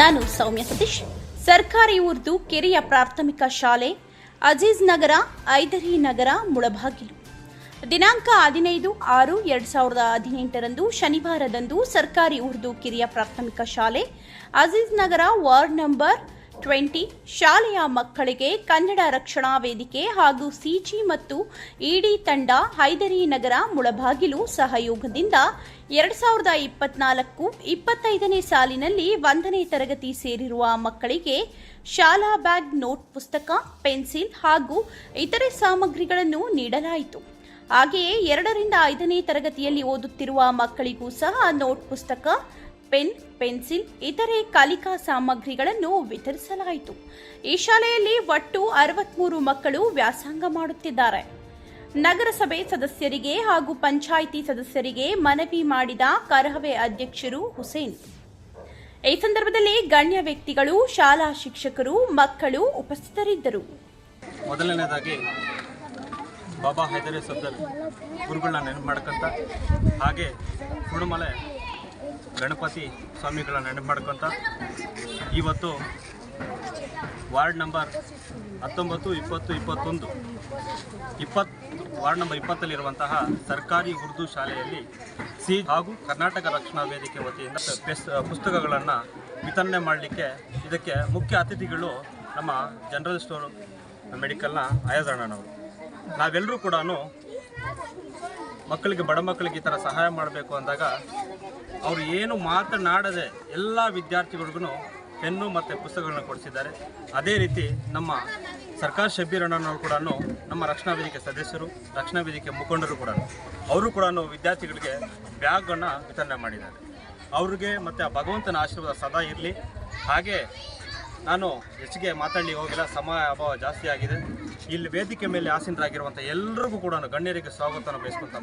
ನಾನು ಸೌಮ್ಯ ಸತೀಶ್. ಸರ್ಕಾರಿ ಉರ್ದು ಕಿರಿಯ ಪ್ರಾಥಮಿಕ ಶಾಲೆ, ಅಜೀಜ್ ನಗರ, ಐದರಿ ನಗರ, ಮುಳಬಾಗಿಲು. ದಿನಾಂಕ ಹದಿನೈದು ಆರು ಎರಡು ಸಾವಿರದ ಹದಿನೆಂಟರಂದು ಶನಿವಾರದಂದು ಸರ್ಕಾರಿ ಉರ್ದು ಕಿರಿಯ ಪ್ರಾಥಮಿಕ ಶಾಲೆ, Aziz Nagar ward number twenty ಶಾಲೆಯ ಮಕ್ಕಳಿಗೆ ಕನ್ನಡ ರಕ್ಷಣಾ ವೇದಿಕೆ ಹಾಗೂ ಸಿಜಿ ಮತ್ತು ಇಡಿ ತಂಡ ಹೈದರಿ ನಗರ ಮುಳಬಾಗಿಲು ಸಹಯೋಗದಿಂದ ಎರಡು ಸಾವಿರದ ಇಪ್ಪತ್ನಾಲ್ಕು ಇಪ್ಪತ್ತೈದನೇ ಸಾಲಿನಲ್ಲಿ ಒಂದನೇ ತರಗತಿ ಸೇರಿರುವ ಮಕ್ಕಳಿಗೆ ಶಾಲಾ ಬ್ಯಾಗ್, ನೋಟ್ ಪುಸ್ತಕ, ಪೆನ್ಸಿಲ್ ಹಾಗೂ ಇತರೆ ಸಾಮಗ್ರಿಗಳನ್ನು ನೀಡಲಾಯಿತು. ಹಾಗೆಯೇ ಎರಡರಿಂದ ಐದನೇ ತರಗತಿಯಲ್ಲಿ ಓದುತ್ತಿರುವ ಮಕ್ಕಳಿಗೂ ಸಹ ನೋಟ್ ಪುಸ್ತಕ ಪೆನ್, ಪೆನ್ಸಿಲ್, ಇತರೆ ಕಲಿಕಾ ಸಾಮಗ್ರಿಗಳನ್ನು ವಿತರಿಸಲಾಯಿತು. ಈ ಶಾಲೆಯಲ್ಲಿ ಒಟ್ಟು ಅರವತ್ಮೂರು ಮಕ್ಕಳು ವ್ಯಾಸಂಗ ಮಾಡುತ್ತಿದ್ದಾರೆ. ನಗರಸಭೆ ಸದಸ್ಯರಿಗೆ ಹಾಗೂ ಪಂಚಾಯಿತಿ ಸದಸ್ಯರಿಗೆ ಮನವಿ ಮಾಡಿದ ಕರಹವೆ ಅಧ್ಯಕ್ಷರು ಹುಸೇನ್. ಈ ಸಂದರ್ಭದಲ್ಲಿ ಗಣ್ಯ ವ್ಯಕ್ತಿಗಳು, ಶಾಲಾ ಶಿಕ್ಷಕರು, ಮಕ್ಕಳು ಉಪಸ್ಥಿತರಿದ್ದರು. ಮೊದಲನೇದಾಗಿ ಬಾಬಾ ಹೈದರಿ ಸಬ್ದರ್ ಗುರುಗಳನ್ನ ನೆನಪು ಮಾಡ್ಕೊಂತ ಹಾಗೆ ಕುಡುಮಲೆ ಗಣಪತಿ ಸ್ವಾಮಿಗಳ ನೆನಪು ಮಾಡ್ಕೊತ ಇವತ್ತು ವಾರ್ಡ್ ನಂಬರ್ ಹತ್ತೊಂಬತ್ತು, ಇಪ್ಪತ್ತು, ಇಪ್ಪತ್ತೊಂದು ಇಪ್ಪತ್ತು ವಾರ್ಡ್ ನಂಬರ್ ಇಪ್ಪತ್ತಲ್ಲಿರುವಂತಹ ಸರ್ಕಾರಿ ಉರ್ದು ಶಾಲೆಯಲ್ಲಿ ಸಿ ಹಾಗೂ ಕರ್ನಾಟಕ ರಕ್ಷಣಾ ವೇದಿಕೆ ವತಿಯಿಂದ ಪೆಸ್, ಪುಸ್ತಕಗಳನ್ನು ವಿತರಣೆ ಮಾಡಲಿಕ್ಕೆ ಇದಕ್ಕೆ ಮುಖ್ಯ ಅತಿಥಿಗಳು ನಮ್ಮ ಜನರಲ್ ಸ್ಟೋರ್ ಮೆಡಿಕಲ್ನ ಅಯ್ಯದಣ್ಣನವರು ನಾವೆಲ್ಲರೂ ಕೂಡ ಮಕ್ಕಳಿಗೆ, ಬಡ ಮಕ್ಕಳಿಗೆ ಈ ಥರ ಸಹಾಯ ಮಾಡಬೇಕು ಅಂದಾಗ ಅವರು ಏನು ಮಾತನಾಡದೆ ಎಲ್ಲ ವಿದ್ಯಾರ್ಥಿಗಳಿಗೂ ಪೆನ್ನು ಮತ್ತು ಪುಸ್ತಕಗಳನ್ನು ಕೊಡಿಸಿದ್ದಾರೆ. ಅದೇ ರೀತಿ ನಮ್ಮ ಸರ್ಕಾರ ಶಬ್ಬೀರಣ್ಣನವರು ಕೂಡ ನಮ್ಮ ರಕ್ಷಣಾ ವೇದಿಕೆ ಸದಸ್ಯರು, ರಕ್ಷಣಾ ವೇದಿಕೆ ಮುಖಂಡರು ಕೂಡ ಅವರು ಕೂಡ ವಿದ್ಯಾರ್ಥಿಗಳಿಗೆ ಬ್ಯಾಗನ್ನು ವಿತರಣೆ ಮಾಡಿದ್ದಾರೆ. ಅವ್ರಿಗೆ ಮತ್ತು ಆ ಭಗವಂತನ ಆಶೀರ್ವಾದ ಸದಾ ಇರಲಿ. ಹಾಗೆ ನಾನು ಹೆಚ್ಚಿಗೆ ಮಾತಾಡಲಿ ಹೋಗಿಲ್ಲ, ಸಮಯ ಅಭಾವ ಜಾಸ್ತಿ ಆಗಿದೆ. ಇಲ್ಲಿ ವೇದಿಕೆ ಮೇಲೆ ಆಸೀನರಾಗಿರುವಂಥ ಎಲ್ಲರಿಗೂ ಕೂಡ ಗಣ್ಯರಿಗೆ ಸ್ವಾಗತನ ಬಯಸ್ಕೊಂತ